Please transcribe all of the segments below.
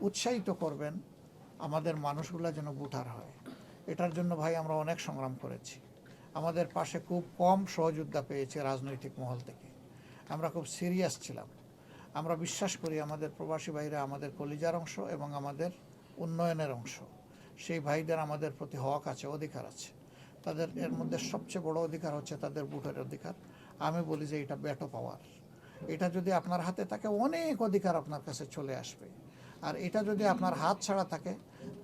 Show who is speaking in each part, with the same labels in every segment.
Speaker 1: উৎসাহিত করবেন, আমাদের মানুষগুলা যেন বুটার হয়। এটার জন্য ভাই আমরা অনেক সংগ্রাম করেছি। আমাদের পাশে খুব কম সহযোদ্ধা পেয়েছে রাজনৈতিক মহল থেকে। আমরা খুব সিরিয়াস ছিলাম। আমরা বিশ্বাস করি আমাদের প্রবাসী ভাইরা আমাদের কলিজার অংশ এবং আমাদের উন্নয়নের অংশ। সেই ভাইদের আমাদের প্রতি হক আছে, অধিকার আছে। তাদের এর মধ্যে সবচেয়ে বড় অধিকার হচ্ছে তাদের বুটের অধিকার। আমি বলি যে এটা ব্যাটো পাওয়ার এটা যদি আপনার হাতে থাকে, অনেক অধিকার আপনার কাছে চলে আসবে। আর এটা যদি আপনার হাত ছাড়া থাকে,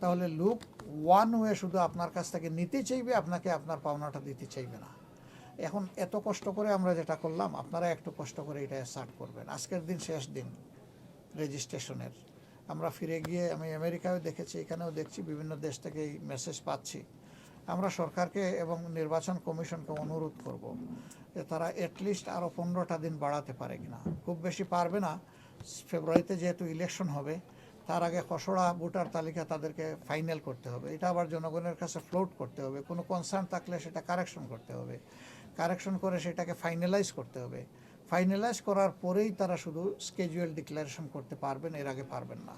Speaker 1: তাহলে লুক ওয়ান ওয়ে শুধু আপনার কাছ থেকে নিতে চাইবে, আপনাকে আপনার পাওনাটা দিতে চাইবে না। এখন এত কষ্ট করে আমরা যেটা করলাম, আপনারা একটু কষ্ট করে এটা স্টার্ট করবেন। আজকের দিন শেষ দিন রেজিস্ট্রেশনের আমরা ফিরে গিয়ে, আমি আমেরিকায় দেখেছি, এখানেও দেখছি, বিভিন্ন দেশ থেকে এই মেসেজ পাচ্ছি। আমরা সরকারকে এবং নির্বাচন কমিশনকে অনুরোধ করব যে তারা অ্যাটলিস্ট আরও পনেরোটা দিন বাড়াতে পারে কিনা। খুব বেশি পারবে না। ফেব্রুয়ারিতে যেহেতু ইলেকশন হবে তার আগে খসড়া ভোটার তালিকা তাদেরকে ফাইনাল করতে হবে। এটা আবার জনগণের কাছে ফ্লোট করতে হবে। কোনো কনসার্ন থাকলে সেটা কারেকশন করতে হবে। কারেকশন করে সেটাকে ফাইনালাইজ করতে হবে। ফাইনালাইজ করার পরেই তারা শুধু স্কেজুয়াল ডিক্লারেশন করতে পারবেন, এর আগে পারবেন না।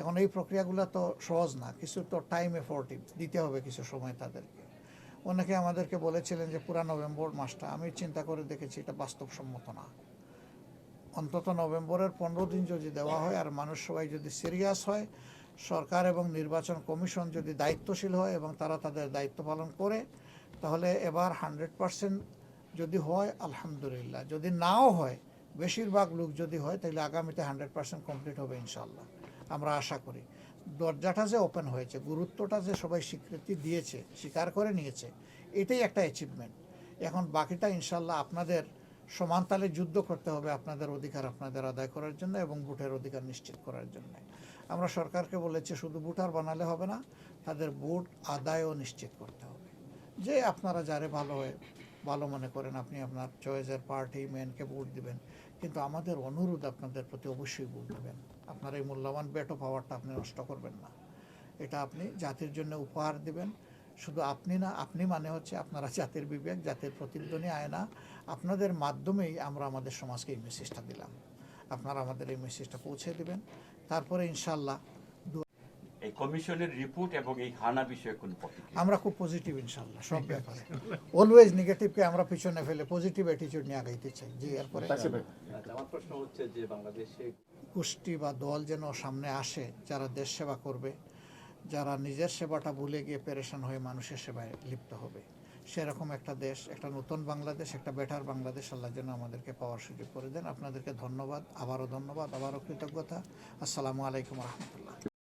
Speaker 1: এখন এই প্রক্রিয়াগুলো তো সহজ না, কিছু তো টাইম এফোর্ট দিতে হবে কিছু সময় তাদেরকে। অনেকে আমাদেরকে বলেছিলেন যে পুরা নভেম্বর মাসটা, আমি চিন্তা করে দেখেছি, এটা বাস্তবসম্মত না। অন্তত নভেম্বরের পনেরো দিন যদি দেওয়া হয় আর মানুষ সবাই যদি সিরিয়াস হয়, সরকার এবং নির্বাচন কমিশন যদি দায়িত্বশীল হয় এবং তারা তাদের দায়িত্ব পালন করে, তাহলে এবার হান্ড্রেড পার্সেন্ট যদি হয়, আলহামদুলিল্লাহ। যদি নাও হয়, বেশিরভাগ লোক যদি হয়, তাহলে আগামীতে হান্ড্রেড পার্সেন্ট কমপ্লিট হবে ইনশাল্লাহ আমরা আশা করি। দরজাটা যে ওপেন হয়েছে, গুরুত্বটা যে সবাই স্বীকৃতি দিয়েছে, স্বীকার করে নিয়েছে, এটাই একটা অ্যাচিভমেন্ট এখন বাকিটা ইনশাল্লাহ আপনাদের সমান তালে যুদ্ধ করতে হবে আপনাদের অধিকার আপনাদের আদায় করার জন্য এবং ভোটের অধিকার নিশ্চিত করার জন্য। আমরা সরকারকে বলেছি, শুধু ভোটার বানালে হবে না, তাদের ভোট আদায়ও নিশ্চিত করতে হবে। যে আপনারা যারে ভালো হয়, ভালো মনে করেন, আপনি আপনার চয়েসের পার্টি ম্যানকে ভোট দিবেন, কিন্তু আমাদের অনুরোধ আপনাদের প্রতি অবশ্যই ভোট দেবেন। আপনার এই মূল্যবান বেটো পাওয়ারটা আপনি নষ্ট করবেন না। এটা আপনি জাতির জন্য উপহার দিবেন শুধু আপনি না আপনি মানে হচ্ছে আপনারা জাতির বিবেক জাতির প্রতিধ্বনি আয়না। আপনাদের মাধ্যমেই আমরা আমাদের সমাজকে এই মেসেজটা দিলাম। আপনারা আমাদের এই মেসেজটা পৌঁছে দিবেন। তারপরে ইনশাল্লাহ
Speaker 2: এই কমিশনের রিপোর্ট এবং এই হানা বিষয়ে কোন
Speaker 1: আমরা খুব পজিটিভ ইনশাল্লাহ সব ব্যাপারে। অলওয়েজ নেগেটিভকে আমরা পিছনে ফেলে পজিটিভ অ্যাটিটিউড নিয়ে আগাইতে চাই। জি এরপরে
Speaker 3: আচ্ছা
Speaker 4: আমার প্রশ্ন হচ্ছে যে বাংলাদেশে
Speaker 1: গোষ্ঠী বা দল যেন সামনে আসে যারা দেশ সেবা করবে যারা নিজের সেবাটা ভুলে গিয়ে পেরেশান হয়ে মানুষের সেবায় লিপ্ত হবে। সেরকম একটা দেশ, একটা নতুন বাংলাদেশ, একটা বেটার বাংলাদেশ আল্লাহ যেন আমাদেরকে পাওয়ার সুযোগ করে দেন। আপনাদেরকে ধন্যবাদ, আবারও ধন্যবাদ, আবারও কৃতজ্ঞতা। আসসালামু আলাইকুম রহমতুল্লাহ।